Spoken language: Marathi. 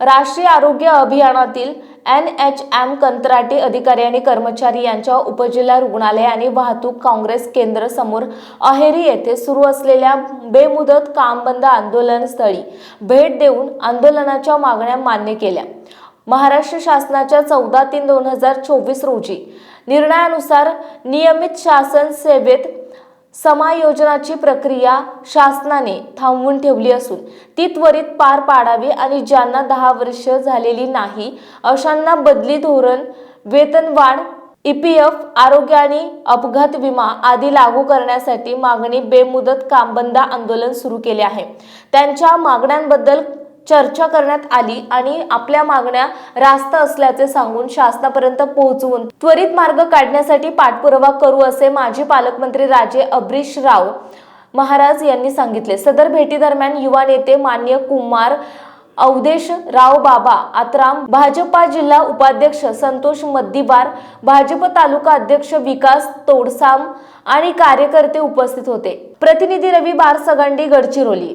राष्ट्रीय आरोग्य अभियानातील एन एच एम कंत्राटी अधिकारी आणि कर्मचारी यांच्या उपजिल्हा रुग्णालय आणि वाहतूक काँग्रेस केंद्र समोर अहेरी येथे सुरू असलेल्या बेमुदत कामबंद आंदोलन स्थळी भेट देऊन आंदोलनाच्या मागण्या मान्य केल्या. महाराष्ट्र शासनाच्या चौदा तीन दोन हजार चोवीस रोजी निर्णयानुसार नियमित शासन सेवेत समायोजनाची प्रक्रिया शासनाने थांबवून ठेवली असून ती त्वरित पार पाडावी आणि ज्यांना दहा वर्ष झालेली नाही अशांना बदली धोरण वेतनवाढ ईपीएफ आरोग्य आणि अपघात विमा आदी लागू करण्यासाठी मागणी बेमुदत कामबंद आंदोलन सुरू केले आहे. त्यांच्या मागण्यांबद्दल चर्चा करण्यात आली आणि आपल्या मागण्या रास्त असल्याचे सांगून शासनापर्यंत पोहोचवून त्वरित मार्ग काढण्यासाठी पाठपुरावा करू असे माजी पालकमंत्री राजे अब्रिश राव महाराज यांनी सांगितले. सदर भेटीदरम्यान युवा नेते मान्य कुमार अवधेश राव बाबा आत्राम भाजपा जिल्हा उपाध्यक्ष संतोष मद्दीबार भाजप तालुका अध्यक्ष विकास तोडसाम आणि कार्यकर्ते उपस्थित होते. प्रतिनिधी रवी बारसगंडी गडचिरोली.